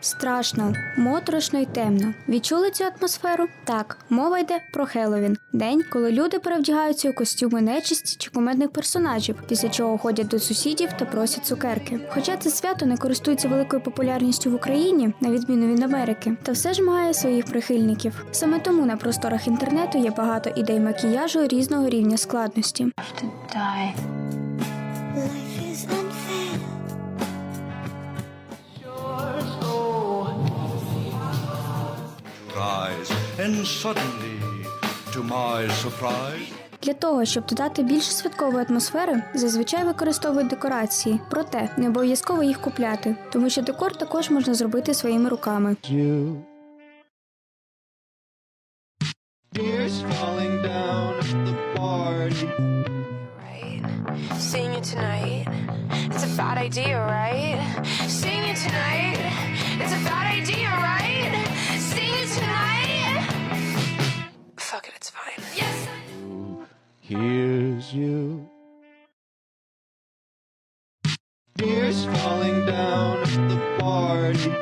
Страшно, моторошно й темно. Відчули цю атмосферу? Так, мова йде про Хеллоуін. День, коли люди перевдягаються у костюми нечисті чи кумедних персонажів, після чого ходять до сусідів та просять цукерки. Хоча це свято не користується великою популярністю в Україні, на відміну від Америки, та все ж має своїх прихильників. Саме тому на просторах інтернету є багато ідей макіяжу різного рівня складності. Rise, and suddenly, to my surprise, Для того, щоб додати більше святкової атмосфери, зазвичай використовують декорації, проте не обов'язково їх купляти, тому що декор також можна зробити своїми руками. it's a bad idea, right? Seeing you tonight, it's a bad idea, Here's you. Tears falling down at the party.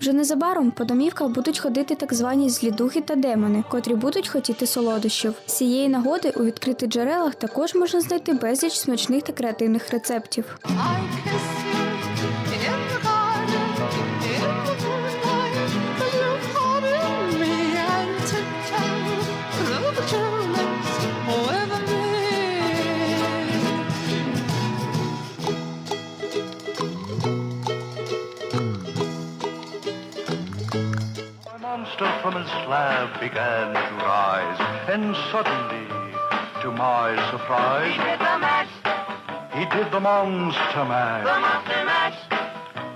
Вже незабаром по домівках будуть ходити так звані злі духи та демони, котрі будуть хотіти солодощів. З цієї нагоди у відкритих джерелах також можна знайти безліч смачних та креативних рецептів. I kiss monster from his slab began to rise, and suddenly, to my surprise, he did the mash. He did the monster mash. The monster mash.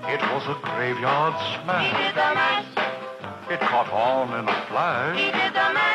It was a graveyard smash. He did the mash. It caught on in a flash. He did the mash.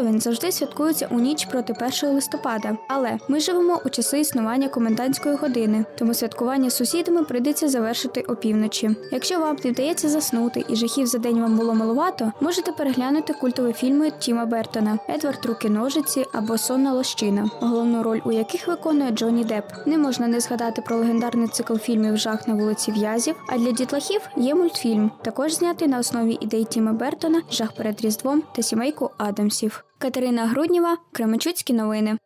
Хеллоуін завжди святкується у ніч проти 1 листопада, але ми живемо у часи існування комендантської години, тому святкування з сусідами прийдеться завершити опівночі. Якщо вам не вдається заснути і жахів за день вам було малувато, можете переглянути культові фільми Тіма Бертона Едвард Руки ножиці або Сонна лощина, головну роль у яких виконує Джонні Депп. Не можна не згадати про легендарний цикл фільмів Жах на вулиці В'язів. А для дітлахів є мультфільм, також знятий на основі ідей Тіма Бертона, Жах перед Різдвом та сімейку Адамсів. Катерина Грудніва, Кременчуцькі новини.